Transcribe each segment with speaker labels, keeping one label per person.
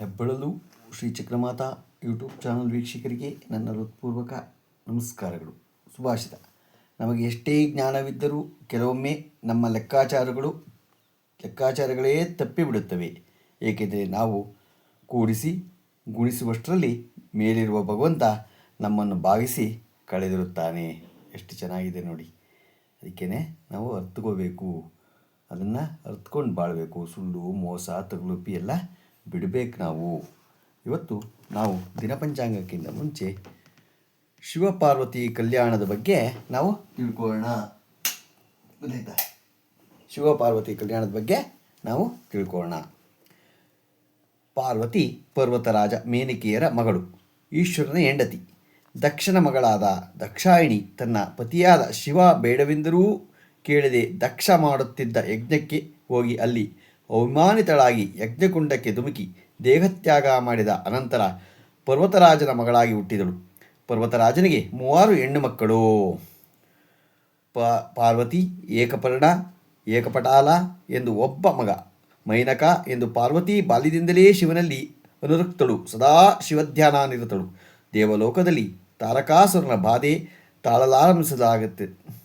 Speaker 1: ಹೆಬ್ಬಳಲು Shri Chakramata YouTube channel ವೀಕ್ಷಕರಿಗೆ ನನ್ನ ಹೃತ್ಪೂರ್ವಕ ನಮಸ್ಕಾರಗಳು. ಸುಭಾಷಿತ. ನಮಗೆ ಎಷ್ಟೇ ಜ್ಞಾನವಿದ್ದರೂ ಕೆಲವೊಮ್ಮೆ ನಮ್ಮ ಲೆಕ್ಕಾಚಾರಗಳು ಲೆಕ್ಕಾಚಾರಗಳೇ ತಪ್ಪಿಬಿಡುತ್ತವೆ. ಏಕೆಂದರೆ ನಾವು ಕೂಡಿಸಿ, ಗುಣಿಸುವಷ್ಟರಲ್ಲಿ ಮೇಲಿರುವ ಭಗವಂತ ನಮ್ಮನ್ನು ಭಾವಿಸಿ ಕಳೆದಿರುತ್ತಾನೆ. ಎಷ್ಟು ಚೆನ್ನಾಗಿದೆ ನೋಡಿ. ಅದಕ್ಕೇ ನಾವು ಅರ್ತ್ಕೋಬೇಕು. ಅದನ್ನು ಅರ್ತ್ಕೊಂಡು ಬಾಳಬೇಕು. ಸುಳ್ಳು, ಮೋಸ, ತಗಲುಪಿ ಎಲ್ಲ ಬಿಡಬೇಕು ನಾವು. ಇವತ್ತು ನಾವು ದಿನಪಂಚಾಂಗಕ್ಕಿಂತ ಮುಂಚೆ ಶಿವಪಾರ್ವತಿ ಕಲ್ಯಾಣದ ಬಗ್ಗೆ ನಾವು ತಿಳ್ಕೊಳ್ಳೋಣ. ಶಿವಪಾರ್ವತಿ ಕಲ್ಯಾಣದ ಬಗ್ಗೆ ನಾವು ತಿಳ್ಕೊಳ್ಳೋಣ. ಪಾರ್ವತಿ ಪರ್ವತರಾಜ ಮೇನಿಕೆಯರ ಮಗಳು, ಈಶ್ವರನ ಹೆಂಡತಿ, ದಕ್ಷನ ಮಗಳಾದ ದಕ್ಷಾಯಿಣಿ ತನ್ನ ಪತಿಯಾದ ಶಿವ ಬೇಡವೆಂದರೂ ಕೇಳದೆ ದಕ್ಷ ಮಾಡುತ್ತಿದ್ದ ಯಜ್ಞಕ್ಕೆ ಹೋಗಿ ಅಲ್ಲಿ ಅವಮಾನಿತಳಾಗಿ ಯಜ್ಞಕುಂಡಕ್ಕೆ ಧುಮುಕಿ ದೇಹತ್ಯಾಗ ಮಾಡಿದ ಅನಂತರ ಪರ್ವತರಾಜನ ಮಗಳಾಗಿ ಹುಟ್ಟಿದಳು. ಪರ್ವತರಾಜನಿಗೆ ಮೂವಾರು ಹೆಣ್ಣು ಮಕ್ಕಳು. ಪ, ಪಾರ್ವತಿ, ಏಕಪರ್ಣ, ಏಕಪಟಾಲ ಎಂದು ಒಬ್ಬ ಮಗ, ಮೈನಕ ಎಂದು ಪಾರ್ವತಿ ಬಾಲ್ಯದಿಂದಲೇ ಶಿವನಲ್ಲಿ ಅನುರಕ್ತಳು, ಸದಾ ಶಿವಧ್ಯಾನ ನಿರತಳು ದೇವಲೋಕದಲ್ಲಿ ತಾರಕಾಸುರನ ಬಾಧೆ ತಾಳಲಾರಂಭಿಸಲಾಗುತ್ತೆ.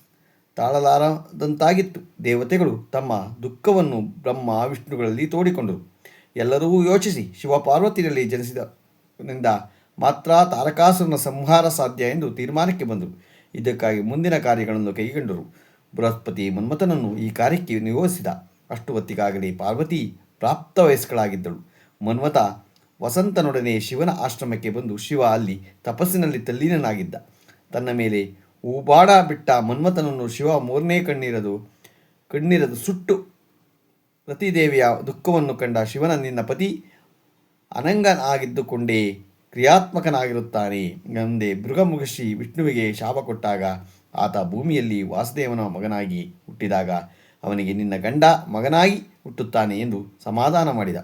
Speaker 1: ತಾಳಲಾರದಂತಾಗಿತ್ತು. ದೇವತೆಗಳು ತಮ್ಮ ದುಃಖವನ್ನು ಬ್ರಹ್ಮ ವಿಷ್ಣುಗಳಲ್ಲಿ ತೋಡಿಕೊಂಡರು. ಎಲ್ಲರೂ ಯೋಚಿಸಿ ಶಿವಪಾರ್ವತಿಯಲ್ಲಿ ಜನಿಸಿದನಿಂದ ಮಾತ್ರ ತಾರಕಾಸುರನ ಸಂಹಾರ ಸಾಧ್ಯ ಎಂದು ತೀರ್ಮಾನಕ್ಕೆ ಬಂದರು. ಇದಕ್ಕಾಗಿ ಮುಂದಿನ ಕಾರ್ಯಗಳನ್ನು ಕೈಗೊಂಡರು. ಬೃಹಸ್ಪತಿ ಮನ್ಮಥನನ್ನು ಈ ಕಾರ್ಯಕ್ಕೆ ನಿಯೋಜಿಸಿದ. ಅಷ್ಟು ಹೊತ್ತಿಗಾಗಲೇ ಪಾರ್ವತಿ ಪ್ರಾಪ್ತ ವಯಸ್ಕಳಾಗಿದ್ದಳು ಮನ್ಮಥ ವಸಂತನೊಡನೆ ಶಿವನ ಆಶ್ರಮಕ್ಕೆ ಬಂದು ಶಿವ ಅಲ್ಲಿ ತಪಸ್ಸಿನಲ್ಲಿ ತಲ್ಲೀನನಾಗಿದ್ದ. ತನ್ನ ಮೇಲೆ ಹೂಬಾಡ ಬಿಟ್ಟ ಮನ್ಮಥನನ್ನು ಶಿವ ಮೂರನೇ ಕಣ್ಣೀರದು ಕಣ್ಣೀರದು ಸುಟ್ಟು ರತಿದೇವಿಯ ದುಃಖವನ್ನು ಕಂಡ ಶಿವನ ನಿನ್ನ ಪತಿ ಅನಂಗನಾಗಿದ್ದುಕೊಂಡೇ ಕ್ರಿಯಾತ್ಮಕನಾಗಿರುತ್ತಾನೆ ಎಂದೇ ಮೃಗಮುಗಶಿ ವಿಷ್ಣುವಿಗೆ ಶಾಪ ಕೊಟ್ಟಾಗ ಆತ ಭೂಮಿಯಲ್ಲಿ ವಾಸುದೇವನ ಮಗನಾಗಿ ಹುಟ್ಟಿದಾಗ ಅವನಿಗೆ ನಿನ್ನ ಗಂಡ ಮಗನಾಗಿ ಹುಟ್ಟುತ್ತಾನೆ ಎಂದು ಸಮಾಧಾನ ಮಾಡಿದ.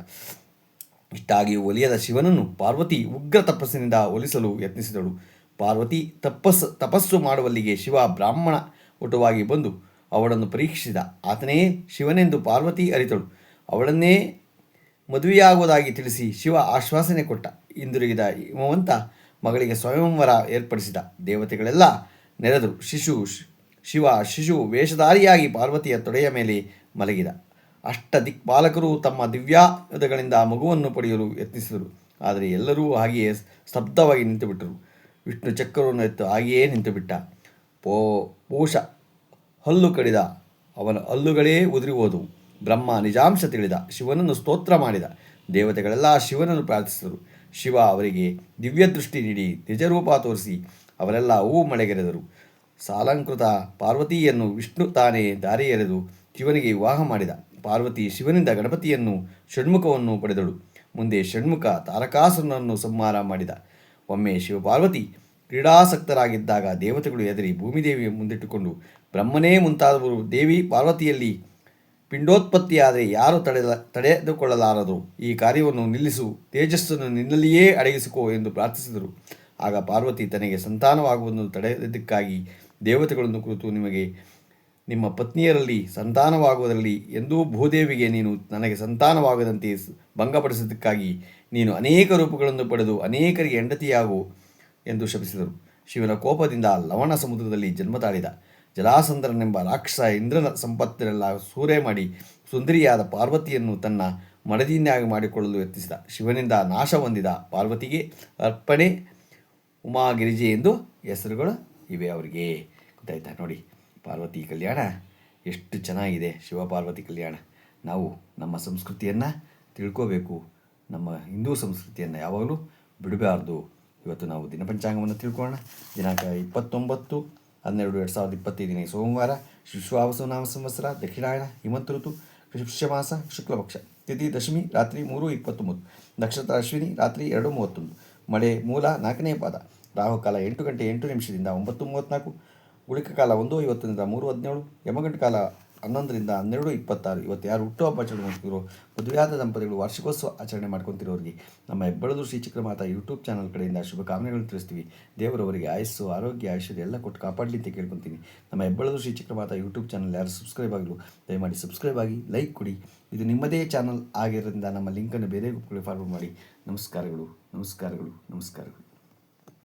Speaker 1: ಇಷ್ಟಾಗಿ ಒಲಿಯದ ಶಿವನನ್ನು ಪಾರ್ವತಿ ಉಗ್ರ ತಪಸ್ಸಿನಿಂದ ಒಲಿಸಲು ಯತ್ನಿಸಿದಳು. ಪಾರ್ವತಿ ತಪಸ್ಸು ತಪಸ್ಸು ಮಾಡುವಲ್ಲಿಗೆ ಶಿವ ಬ್ರಾಹ್ಮಣ ಊಟವಾಗಿ ಬಂದು ಅವಳನ್ನು ಪರೀಕ್ಷಿಸಿದ. ಆತನೇ ಶಿವನೆಂದು ಪಾರ್ವತಿ ಅರಿತಳು. ಅವಳನ್ನೇ ಮದುವೆಯಾಗುವುದಾಗಿ ತಿಳಿಸಿ ಶಿವ ಆಶ್ವಾಸನೆ ಕೊಟ್ಟ. ಹಿಂದಿರುಗಿದ ಹಿಮವಂತ ಮಗಳಿಗೆ ಸ್ವಯಂವರ ಏರ್ಪಡಿಸಿದ. ದೇವತೆಗಳೆಲ್ಲ ನೆರೆದರು. ಶಿಶು, ಶಿವ, ಶಿಶು ವೇಷಧಾರಿಯಾಗಿ ಪಾರ್ವತಿಯ ತೊಡೆಯ ಮೇಲೆ ಮಲಗಿದ. ಅಷ್ಟ ದಿಕ್ಪಾಲಕರು ತಮ್ಮ ದಿವ್ಯಾಯುಧಗಳಿಂದ ಮಗುವನ್ನು ಪಡೆಯಲು ಯತ್ನಿಸಿದರು. ಆದರೆ ಎಲ್ಲರೂ ಹಾಗೆಯೇ ಸ್ತಬ್ಧವಾಗಿ ನಿಂತುಬಿಟ್ಟರು. ವಿಷ್ಣು ಚಕ್ರವನ್ನು ಎತ್ತು ಹಾಗೆಯೇ ನಿಂತುಬಿಟ್ಟ ಪೋ, ಪೂಷ, ಹಲ್ಲು ಕಡಿದ. ಅವನ ಹಲ್ಲುಗಳೇ ಉದುರಿ ಹೋದವು ಬ್ರಹ್ಮ ನಿಜಾಂಶ ತಿಳಿದ. ಶಿವನನ್ನು ಸ್ತೋತ್ರ ಮಾಡಿದ. ದೇವತೆಗಳೆಲ್ಲ ಶಿವನನ್ನು ಪ್ರಾರ್ಥಿಸಿದರು. ಶಿವ ಅವರಿಗೆ ದಿವ್ಯ ದೃಷ್ಟಿ ನೀಡಿ, ನಿಜರೂಪ ತೋರಿಸಿ, ಅವರೆಲ್ಲ ಹೂ ಮಳೆಗೆರೆದರು. ಸಾಲಂಕೃತ ಪಾರ್ವತಿಯನ್ನು ವಿಷ್ಣು ತಾನೇ ದಾರಿ ಎರೆದು ಶಿವನಿಗೆ ವಿವಾಹ ಮಾಡಿದ. ಪಾರ್ವತಿ ಶಿವನಿಂದ ಗಣಪತಿಯನ್ನು ಷಣ್ಮುಖವನ್ನು ಪಡೆದಳು. ಮುಂದೆ ಷಣ್ಮುಖ ತಾರಕಾಸುರನನ್ನು ಸಂಹಾರ ಮಾಡಿದ. ಒಮ್ಮೆ ಶಿವಪಾರ್ವತಿ ಕ್ರೀಡಾಸಕ್ತರಾಗಿದ್ದಾಗ ದೇವತೆಗಳು ಎದರಿ ಭೂಮಿದೇವಿಯ ಮುಂದಿಟ್ಟುಕೊಂಡು ಬ್ರಹ್ಮನೇ ಮುಂತಾದವರು ದೇವಿ ಪಾರ್ವತಿಯಲ್ಲಿ ಪಿಂಡೋತ್ಪತ್ತಿಯಾದರೆ ಯಾರು ತಡೆದ, ತಡೆದುಕೊಳ್ಳಲಾರದು? ಈ ಕಾರ್ಯವನ್ನು ನಿಲ್ಲಿಸು, ತೇಜಸ್ಸನ್ನು ನಿನ್ನಲ್ಲಿಯೇ ಅಡಗಿಸಿಕೋ ಎಂದು ಪ್ರಾರ್ಥಿಸಿದರು. ಆಗ ಪಾರ್ವತಿ ತನಗೆ ಸಂತಾನವಾಗುವುದನ್ನು ತಡೆದಕ್ಕಾಗಿ ದೇವತೆಗಳನ್ನು ಕುರಿತು ನಿಮಗೆ ನಿಮ್ಮ ಪತ್ನಿಯರಲ್ಲಿ ಸಂತಾನವಾಗುವುದರಲ್ಲಿ ಎಂದೂ ಭೂದೇವಿಗೆ ನೀನು ನನಗೆ ಸಂತಾನವಾಗದಂತೆ ಭಂಗಪಡಿಸಿದ್ದಕ್ಕಾಗಿ ನೀನು ಅನೇಕ ರೂಪಗಳನ್ನು ಪಡೆದು ಅನೇಕರಿಗೆ ಹೆಂಡತಿಯಾಗು ಎಂದು ಶಪಿಸಿದರು. ಶಿವನ ಕೋಪದಿಂದ ಲವಣ ಸಮುದ್ರದಲ್ಲಿ ಜನ್ಮ ತಾಳಿದ. ಜಲಾಸಂದ್ರನೆಂಬ ರಾಕ್ಷಸ ಇಂದ್ರನ ಸಂಪತ್ತರೆಲ್ಲ ಸೂರೆ ಮಾಡಿ ಸುಂದರಿಯಾದ ಪಾರ್ವತಿಯನ್ನು ತನ್ನ ಮಡದಿಯನ್ನಾಗಿ ಮಾಡಿಕೊಳ್ಳಲು ಯತ್ನಿಸಿದ. ಶಿವನಿಂದ ನಾಶ ಹೊಂದಿದ ಪಾರ್ವತಿಗೆ ಅರ್ಪಣೆ ಉಮಾಗಿರಿಜೆ ಎಂದು ಹೆಸರುಗಳು ಇವೆ ಅವರಿಗೆ. ಗೊತ್ತಾಯ್ತಾ ನೋಡಿ. ಪಾರ್ವತಿ ಕಲ್ಯಾಣ. ಎಷ್ಟು ಚೆನ್ನಾಗಿದೆ ಶಿವಪಾರ್ವತಿ ಕಲ್ಯಾಣ. ನಾವು ನಮ್ಮ ಸಂಸ್ಕೃತಿಯನ್ನು ತಿಳ್ಕೋಬೇಕು. ನಮ್ಮ ಹಿಂದೂ ಸಂಸ್ಕೃತಿಯನ್ನು ಯಾವಾಗಲೂ ಬಿಡಬಾರ್ದು. ಇವತ್ತು ನಾವು ದಿನಪಂಚಾಂಗವನ್ನು ತಿಳ್ಕೊಳ್ಳೋಣ. ದಿನಾಂಕ ಇಪ್ಪತ್ತೊಂಬತ್ತು, ಹನ್ನೆರಡು, ಎರಡು ಸಾವಿರದ ಇಪ್ಪತ್ತೈದನೇ ಸೋಮವಾರ ಶಿಶ್ವಾವಸು ನಾಮ ಸಂವತ್ಸರ, ದಕ್ಷಿಣಾಯಣ, ಹಿಮಂತ ಋತು ಮಾಸ ಶುಕ್ಲಪಕ್ಷ ತಿಥಿ ದಶಮಿ, ರಾತ್ರಿ ಮೂರು, ಇಪ್ಪತ್ತೊಂಬತ್ತು. ನಕ್ಷತ್ರ ಅಶ್ವಿನಿ, ರಾತ್ರಿ ಎರಡು, ಮೂವತ್ತೊಂದು. ಮಳೆ ಮೂಲ ನಾಲ್ಕನೇ ಪಾದ. ರಾಹುಕಾಲ ಎಂಟು ಗಂಟೆ ಎಂಟು ನಿಮಿಷದಿಂದ ಒಂಬತ್ತು ಮೂವತ್ತ್ನಾಲ್ಕು. ಉಳಿಕ ಕಾಲ ಒಂದು, ಐವತ್ತರಿಂದ ಮೂರು, ಹದಿನೇಳು, ಯಮಗಂಟ ಕಾಲ ಹನ್ನೊಂದರಿಂದ ಹನ್ನೆರಡು, ಇಪ್ಪತ್ತಾರು. ಇವತ್ತು ಯಾರು ಹುಟ್ಟುಹಬ್ಬ ಆಚರಣೆ ಮಾಡ್ತಿರೋ, ಮದುವೆಯಾದ ದಂಪತಿಗಳು ವಾರ್ಷಿಕೋತ್ಸವ ಆಚರಣೆ ಮಾಡ್ಕೊತಿರೋರಿಗೆ ನಮ್ಮ ಹೆಬ್ಬಳದು ಶ್ರೀ ಚಕ್ರಮಾತ ಯೂಟ್ಯೂಬ್ ಚಾನಲ್ ಕಡೆಯಿಂದ ಶುಭಕಾಮನೆಗಳನ್ನು ತಿಳಿಸ್ತೀವಿ. ದೇವರವರಿಗೆ ಆಯಸ್ಸು, ಆರೋಗ್ಯ ಐಶ್ವರ್ಯ ಎಲ್ಲ ಕೊಟ್ಟು ಕಾಪಾಡಲಿ ಅಂತ ಕೇಳ್ಕೊತೀನಿ. ನಮ್ಮ ಹೆಬ್ಬಳದು ಶ್ರೀ ಚಕ್ರಮಾತ ಯೂಟ್ಯೂಬ್ ಚಾನಲ್ ಯಾರು ಸಬ್ಸ್ಕ್ರೈಬ್ ಆಗಲು ದಯಮಾಡಿ ಸಬ್ಸ್ಕ್ರೈಬ್ ಆಗಿ, ಲೈಕ್ ಕೊಡಿ. ಇದು ನಿಮ್ಮದೇ ಚಾನಲ್ ಆಗಿರೋದ್ರಿಂದ ನಮ್ಮ ಲಿಂಕನ್ನು ಬೇರೆ ಗ್ರೂಪ್ಗಳಿಗೆ ಫಾರ್ವರ್ಡ್ ಮಾಡಿ. ನಮಸ್ಕಾರಗಳು ನಮಸ್ಕಾರಗಳು ನಮಸ್ಕಾರಗಳು.